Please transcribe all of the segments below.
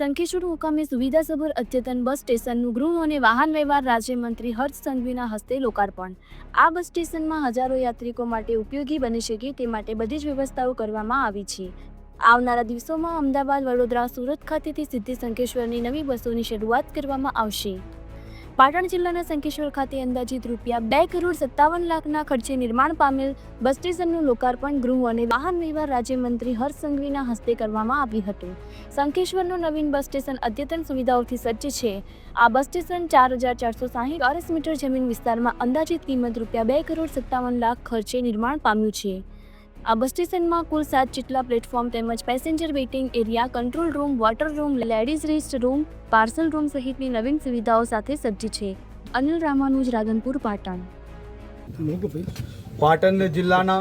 સંખેશ્વર મુકામે સુવિધાસભર અદ્યતન બસ સ્ટેશનનું ગૃહ અને વાહન વ્યવહાર રાજ્યમંત્રી હર્ષ સંઘવીના હસ્તે લોકાર્પણ. આ બસ સ્ટેશનમાં હજારો યાત્રિકો માટે ઉપયોગી બની શકે તે માટે બધી જ વ્યવસ્થાઓ કરવામાં આવી છે. આવનારા દિવસોમાં અમદાવાદ, વડોદરા, સુરત ખાતેથી સિદ્ધિ શંખેશ્વરની નવી બસોની શરૂઆત કરવામાં આવશે. પાટણ જિલ્લાના શંખેશ્વર ખાતે અંદાજિત રૂપિયા બે કરોડ સત્તાવન લાખના ખર્ચે નિર્માણ પામેલ બસ સ્ટેશનનું લોકાર્પણ ગૃહ અને વાહન વ્યવહાર રાજ્યમંત્રી હર્ષ સંઘવીના હસ્તે કરવામાં આવ્યું હતું. શંખેશ્વરનું નવીન બસ સ્ટેશન અદ્યતન સુવિધાઓથી સજ્જ છે. આ બસ સ્ટેશન ચાર હજાર ચારસો સાહીઠ ચોરસ મીટર જમીન વિસ્તારમાં અંદાજિત કિંમત રૂપિયા બે કરોડ સત્તાવન લાખ ખર્ચે નિર્માણ પામ્યું છે. આ બસ સ્ટેશનમાં કુલ સાત જેટલા પ્લેટફોર્મ તેમજ passenger waiting area, control room, water room, ladies rest room, parcel room સહિતની નવીન સુવિધાઓ સાથે સજ્જ છે. અનિલ રામાનુજ, રાધનપુર, પાટણ. પાટણ જિલ્લાના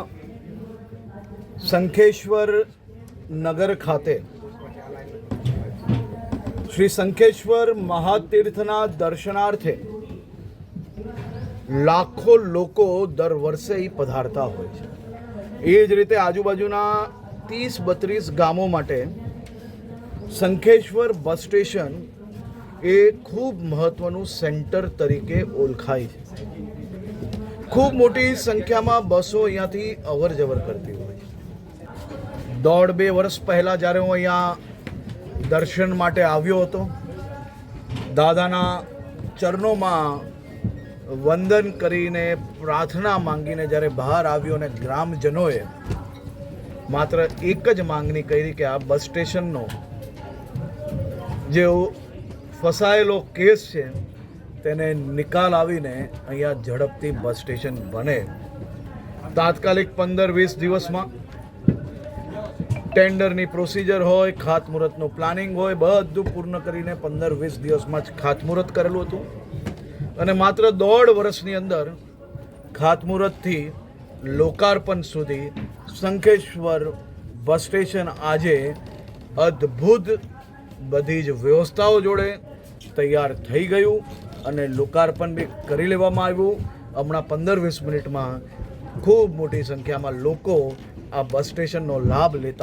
શંખેશ્વર નગર ખાતે શ્રી શંખેશ્વર મહાતીર્થના દર્શનાર્થે લાખો લોકો દર વર્ષે પધારતા હોય છે. એ જ રીતે આજુબાજુના ત્રીસ બત્રીસ ગામો માટે શંખેશ્વર બસ સ્ટેશન એ ખૂબ મહત્ત્વનું સેન્ટર તરીકે ઓળખાય છે. ખૂબ મોટી સંખ્યામાં બસો અહીંયાથી અવર જવર કરતી હોય છે. દોઢ બે વર્ષ પહેલાં જ્યારે હું અહીંયા દર્શન માટે આવ્યો હતો, દાદાના ચરણોમાં વંદન કરીને પ્રાર્થના માંગીને જ્યારે બહાર આવ્યો અને ગ્રામજનોએ માત્ર એક જ માંગણી કરી કે આ બસ સ્ટેશનનો જે ફસાયેલો કેસ છે, તેને નિકાલ આવીને અહીંયા ઝડપથી બસ સ્ટેશન બને. તાત્કાલિક પંદર વીસ દિવસમાં ટેન્ડરની પ્રોસિજર હોય, ખાતમુહૂર્તનું પ્લાનિંગ હોય, બધું પૂર્ણ કરીને પંદર વીસ દિવસમાં જ ખાતમુહૂર્ત કરેલું હતું. અને માત્ર દોઢ વર્ષની અંદર ખાતમુહૂર્તથી લોકાર્પણ સુધી શંખેશ્વર બસ સ્ટેશન આજે અદ્ભુત બધી જ વ્યવસ્થાઓ જોડે તૈયાર થઈ ગયું અને લોકાર્પણ બી કરી લેવામાં આવ્યું. હમણાં પંદર વીસ મિનિટમાં ખૂબ મોટી સંખ્યામાં લોકો આ બસ સ્ટેશનનો લાભ લેતા